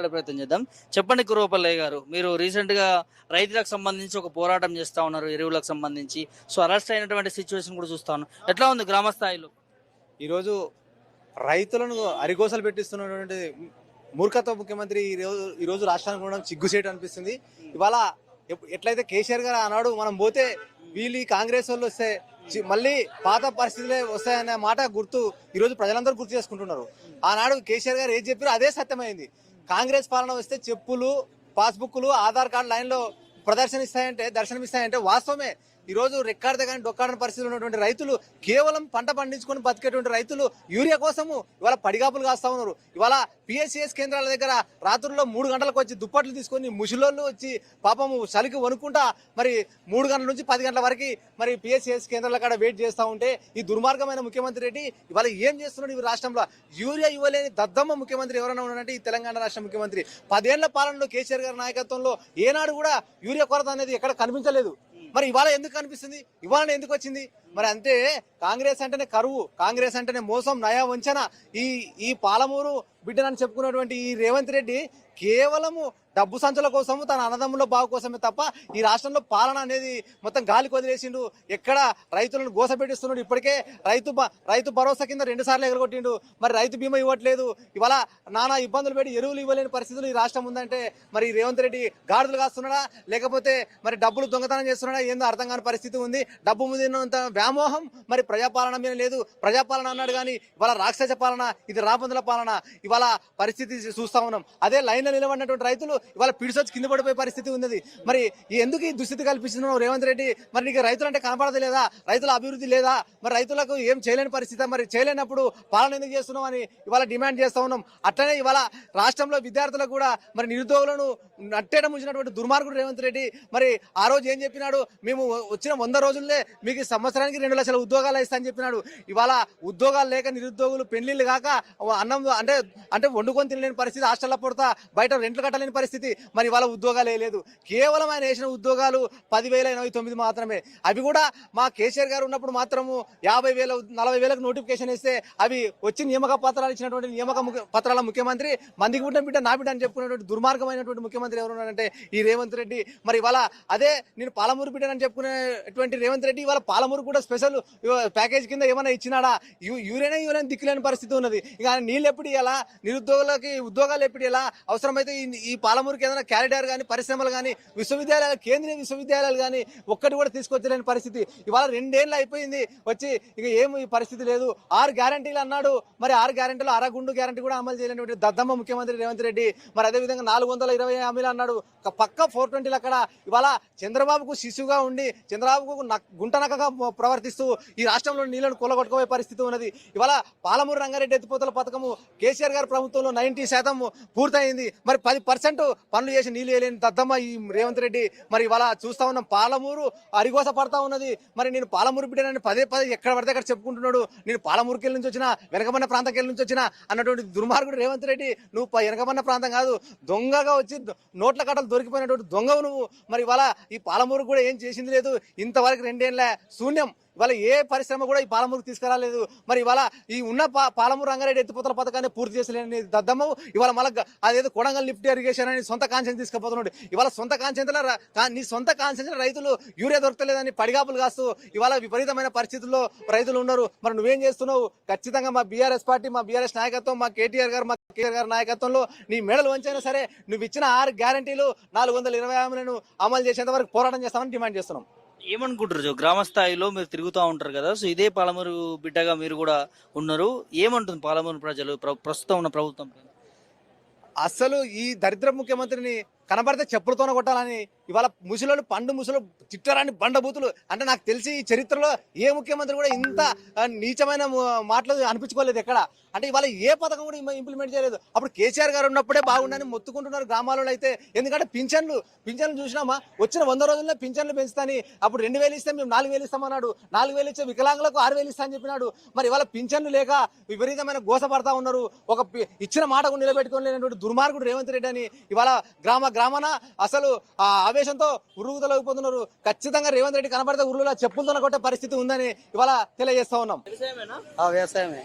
మాట్లాడే ప్రయత్నం చేద్దాం. చెప్పండి కురవపల్లయ్య గారు మీరు రీసెంట్గా రైతులకు సంబంధించి ఒక పోరాటం చేస్తా ఉన్నారు ఎరువులకు సంబంధించి. సో అరెస్ట్ అయినటువంటి సిచ్యువేషన్ కూడా చూస్తాను ఎట్లా ఉంది గ్రామ స్థాయిలో? ఈరోజు రైతులను అరిగోసలు పెట్టిస్తున్నటువంటి మూర్ఖత్వ ముఖ్యమంత్రి ఈరోజు ఈరోజు రాష్ట్రానికి ఉండడం సిగ్గుసేటు అనిపిస్తుంది. ఇవాళ ఎట్లయితే కేసీఆర్ గారు అన్నాడు మనం పోతే వీళ్ళు కాంగ్రెస్ వాళ్ళు వస్తే చి- మళ్ళీ పాత పరిస్థితులే వస్తాయనే మాట గుర్తు ఈరోజు ప్రజలందరూ గుర్తు చేసుకుంటున్నారు. ఆనాడు కేసీఆర్ గారు ఏది చెప్పారో అదే సత్యమైంది. కాంగ్రెస్ పాలన వస్తే చెప్పులు పాస్బుక్లు ఆధార్ కార్డు లైన్లో ప్రదర్శన ఇస్తాయంటే దర్శనం ఇస్తాయంటే వాస్తవమే. ఈరోజు రెక్కాడితే కానీ డొక్కాడని పరిస్థితులు ఉన్నటువంటి రైతులు కేవలం పంట పండించుకొని బతికేటువంటి రైతులు యూరియా కోసము ఇవాళ పడిగాపులు కాస్తా ఉన్నారు. ఇవాళ పిఎస్సిఎస్ కేంద్రాల దగ్గర రాత్రుల్లో మూడు గంటలకు వచ్చి దుప్పట్లు తీసుకొని ముసలోళ్ళు వచ్చి పాపము చలికి వణుకుంటా మరి మూడు గంటల నుంచి పది గంటల వరకు మరి పిఎస్సిఎస్ కేంద్రాల కాడ వెయిట్ చేస్తూ ఉంటే ఈ దుర్మార్గమైన ముఖ్యమంత్రి రెడ్డి ఇవాళ ఏం చేస్తున్నాడు ఈ రాష్ట్రంలో? యూరియా ఇవ్వలేని దద్దమ్మ ముఖ్యమంత్రి ఎవరైనా ఉన్నారంటే ఈ తెలంగాణ రాష్ట్ర ముఖ్యమంత్రి. పదేళ్ళ పాలనలో కేసీఆర్ గారి నాయకత్వంలో ఏనాడు కూడా యూరియా కొరత అనేది ఎక్కడ కనిపించలేదు. మరి ఇవాళ ఎందుకు కనిపిస్తుంది? ఇవాళ ఎందుకు వచ్చింది? మరి అంటే కాంగ్రెస్ అంటేనే కరువు కాంగ్రెస్ అంటేనే మోసం నయా వంచన ఈ ఈ పాలమూరు బిడ్డనని చెప్పుకున్నటువంటి ఈ రేవంత్ రెడ్డి కేవలము డబ్బు సంచుల కోసము తన అన్నదమ్ముల బాగు కోసమే తప్ప ఈ రాష్ట్రంలో పాలన అనేది మొత్తం గాలికి వదిలేసిండు. ఎక్కడ రైతులను గోసపెట్టిస్తున్నాడు ఇప్పటికే రైతు రైతు భరోసా కింద రెండు సార్లు ఎగరగొట్టిండు. మరి రైతు బీమా ఇవ్వట్లేదు. ఇవాళ నానా ఇబ్బందులు పెట్టి ఎరువులు ఇవ్వలేని పరిస్థితులు ఈ రాష్ట్రం ఉందంటే మరి రేవంత్ రెడ్డి గాడిదలు కాస్తున్నాడా? లేకపోతే మరి డబ్బులు దొంగతనం చేస్తున్నాడా? ఏందో అర్థం కాని పరిస్థితి ఉంది. డబ్బు ముందు వ్యామోహం మరి ప్రజాపాలన మీద లేదు. ప్రజాపాలన అన్నాడు కానీ ఇవాళ రాక్షస పాలన ఇది రాబందుల పాలన. ఇవాళ పరిస్థితి చూస్తా ఉన్నాం. అదే లైన్లో నిలబడినటువంటి రైతులు ఇవాళ పిడిసొచ్చి కింద పడిపోయే పరిస్థితి ఉన్నది. మరి ఎందుకు ఈ దుస్థితి కల్పిస్తున్నావు రేవంత్ రెడ్డి? మరి నీకు రైతులు అంటే కనపడదలేదా రైతుల అభివృద్ధి లేదా? మరి రైతులకు ఏం చేయలేని పరిస్థితి? మరి చేయలేనప్పుడు పాలన ఎందుకు చేస్తున్నావు అని ఇవాళ డిమాండ్ చేస్తా ఉన్నాం. అట్లనే ఇవాళ రాష్ట్రంలో విద్యార్థులకు కూడా మరి నిరుద్యోగులను నట్టేట ముంచినటువంటి దుర్మార్గుడు రేవంత్ రెడ్డి మరి ఆ రోజు ఏం చెప్పినాడు? మేము వచ్చిన వంద రోజుల్లో మీకు సంవత్సరానికి రెండు లక్షల ఉద్యోగాలు ఇస్తా అని చెప్పినాడు. ఇవాళ ఉద్యోగాలు లేక నిరుద్యోగులు పెళ్ళిళ్ళు కాక అన్నం అంటే అంటే వండుకొని తినలేని పరిస్థితి హాస్టల్లో పుడతా బయట రెంట్లు కట్టలేని పరిస్థితి. మరి వాళ్ళ ఉద్యోగాలు లేదు. కేవలం ఆయన వేసిన ఉద్యోగాలు పదివేల ఎనభై తొమ్మిది మాత్రమే. అవి కూడా మా కేసీఆర్ గారు ఉన్నప్పుడు మాత్రము యాభై వేల నలభై వేలకు నోటిఫికేషన్ ఇస్తే అవి వచ్చి నియామక పత్రాలు ఇచ్చినటువంటి నియామక పత్రాల ముఖ్యమంత్రి మందికి పుట్టిన బిడ్డ నా బిడ్డ అని చెప్పుకునేటువంటి దుర్మార్గమైనటువంటి ముఖ్యమంత్రి ఎవరున్నారంటే ఈ రేవంత్ రెడ్డి. మరి ఇవాళ అదే నేను పాలమూరు బిడ్డనని చెప్పుకునేటువంటి రేవంత్ రెడ్డి ఇవాళ పాలమూరు కూడా స్పెషల్ ప్యాకేజ్ కింద ఏమైనా ఇచ్చినాడా? యు- యూరేనే యూరేన్ దిక్కులేని పరిస్థితి ఉన్నది. ఇక నీళ్ళు ఎప్పుడు ఇవ్వాలా నిరుద్యోగులకి ఉద్యోగాలు ఎప్పుడు ఎలా అవసరమైతే ఈ- పాలమూరుకి ఏదైనా క్యారిడార్ కానీ పరిశ్రమలు కానీ విశ్వవిద్యాలయాలు కేంద్రీయ విశ్వవిద్యాలయాలు కానీ ఒక్కటి కూడా తీసుకొచ్చలేని పరిస్థితి. ఇవాళ రెండేళ్ళు అయిపోయింది వచ్చి ఇక ఏమి ఈ పరిస్థితి లేదు. ఆరు గ్యారంటీలు అన్నాడు. మరి ఆరు గ్యారంటీలు అరగుండు గ్యారంటీ కూడా అమలు చేయలేనటువంటి దద్దమ్మ ముఖ్యమంత్రి రేవంత్ రెడ్డి. మరి అదేవిధంగా నాలుగు వందల ఇరవై హామీలు అన్నాడు. ఒక పక్క ఫోర్ ట్వంటీలు అక్కడ. ఇవాళ చంద్రబాబుకు శిశువుగా ఉండి చంద్రబాబుకు గుంటనకగా గుంటనక్కగా ప్రవర్తిస్తూ ఈ రాష్ట్రంలో నీళ్ళను కూలగొట్టుకోవే పరిస్థితి ఉన్నది. ఇవాళ పాలమూరు రంగారెడ్డి ఎత్తిపోతల పథకము కేసీఆర్ గారి ప్రభుత్వంలో నైంటీ శాతం పూర్తయింది. మరి పది పర్సెంట్ పనులు చేసి నీళ్ళు వేయలేని దద్దమ్మ ఈ రేవంత్ రెడ్డి. మరి ఇవాళ చూస్తా ఉన్నాం పాలమూరు అరిగోస పడతా ఉన్నది. మరి నేను పాలమూరు బిడ్డనని పదే పదే ఎక్కడ పడితే అక్కడ చెప్పుకుంటున్నాడు. నేను పాలమూరుకి వెళ్ళి నుంచి వచ్చిన వెనకబడిన ప్రాంతంకి వెళ్ళి నుంచి వచ్చిన అన్నటువంటి దుర్మార్గుడు రేవంత్ రెడ్డి. నువ్వు వెనకబడిన ప్రాంతం కాదు. దొంగగా వచ్చి నోట్ల కట్టలు దొరికిపోయినటువంటి దొంగవు నువ్వు. మరి ఇవాళ ఈ పాలమూరు కూడా ఏం చేసింది లేదు. ఇంతవరకు రెండేళ్ళ శూన్యం. ఇవాళ ఏ పరిశ్రమ కూడా ఈ పాలమూరుకు తీసుకురాలేదు. మరి ఇవాళ ఈ ఉన్న పాలమూరు రంగారెడ్డి ఎత్తిపోతల పథకాన్ని పూర్తి చేసలేని దద్దమ్మ ఇవాళ మళ్ళీ అదేదో కొడంగల్ లిఫ్ట్ ఇరిగేషన్ అని సొంత కాన్సెన్స్ తీసుకుపోతున్నాడు. ఇవాళ సొంత కాన్సెన్స్లో నీ సొంత కాన్సెన్స్ రైతులు యూరియా దొరకలేదని పడిగాపులు కాస్తూ ఇవాళ విపరీతమైన పరిస్థితుల్లో రైతులు ఉన్నారు. మరి నువ్వేం చేస్తున్నావు? ఖచ్చితంగా మా బీఆర్ఎస్ పార్టీ మా బీఆర్ఎస్ నాయకత్వం మా కేటీఆర్ గారు మా కేటీఆర్ గారి నాయకత్వంలో నీ మెడలు వంచైనా సరే నువ్వు ఇచ్చిన ఆరు గ్యారంటీలు నాలుగు వందల ఇరవై హామీలను అమలు చేసేంత వరకు పోరాటం చేస్తామని డిమాండ్ చేస్తున్నాం. ఏమనుకుంటారు గ్రామ స్థాయిలో మీరు తిరుగుతూ ఉంటారు కదా సో ఇదే పాలమూరు బిడ్డగా మీరు కూడా ఉన్నారు. ఏమంటుంది పాలమూరు ప్రజలు ప్ర- ప్రస్తుతం ఉన్న ప్రభుత్వం అసలు ఈ దరిద్ర ముఖ్యమంత్రిని కనబడితే చెప్పులతోనే కొట్టాలని. ఇవాళ ముసలోళ్ళు పండు ముసలు చిట్టరాని బండబూతులు. అంటే నాకు తెలిసి ఈ చరిత్రలో ఏ ముఖ్యమంత్రి కూడా ఇంత నీచమైన మాటలు అనిపించుకోలేదు ఎక్కడ. అంటే ఇవాళ ఏ పథకం కూడా ఇంప్లిమెంట్ చేయలేదు. అప్పుడు కేసీఆర్ గారు ఉన్నప్పుడే బాగుండని మొత్తుకుంటున్నారు గ్రామాలలో అయితే ఎందుకంటే పింఛన్లు పింఛన్లు చూసినామా? వచ్చిన వంద రోజుల్లో పింఛన్లు పెంచుతాని. అప్పుడు రెండు వేలు ఇస్తే మేము నాలుగు వేలు ఇస్తామన్నాడు. నాలుగు వేలు ఇచ్చే వికలాంగులకు ఆరు వేలు ఇస్తా అని చెప్పినాడు. మరి ఇవాళ పింఛన్లు లేక విపరీతమైన గోసపడతా ఉన్నారు. ఒక ఇచ్చిన మాటకు నిలబెట్టుకోలేనటువంటి దుర్మార్గుడు రేవంత్ రెడ్డి అని. ఇవాళ గ్రామ గ్రామాన అసలు ఆ ఆవేశంతో ఉరుగుదలైపోతున్నారు ఖచ్చితంగా రేవంత్ రెడ్డి కనబడితే ఉరుగులా చెప్పులతో కొట్టే పరిస్థితి ఉందని ఇవాళ తెలియజేస్తా ఉన్నాం. వ్యవసాయమే.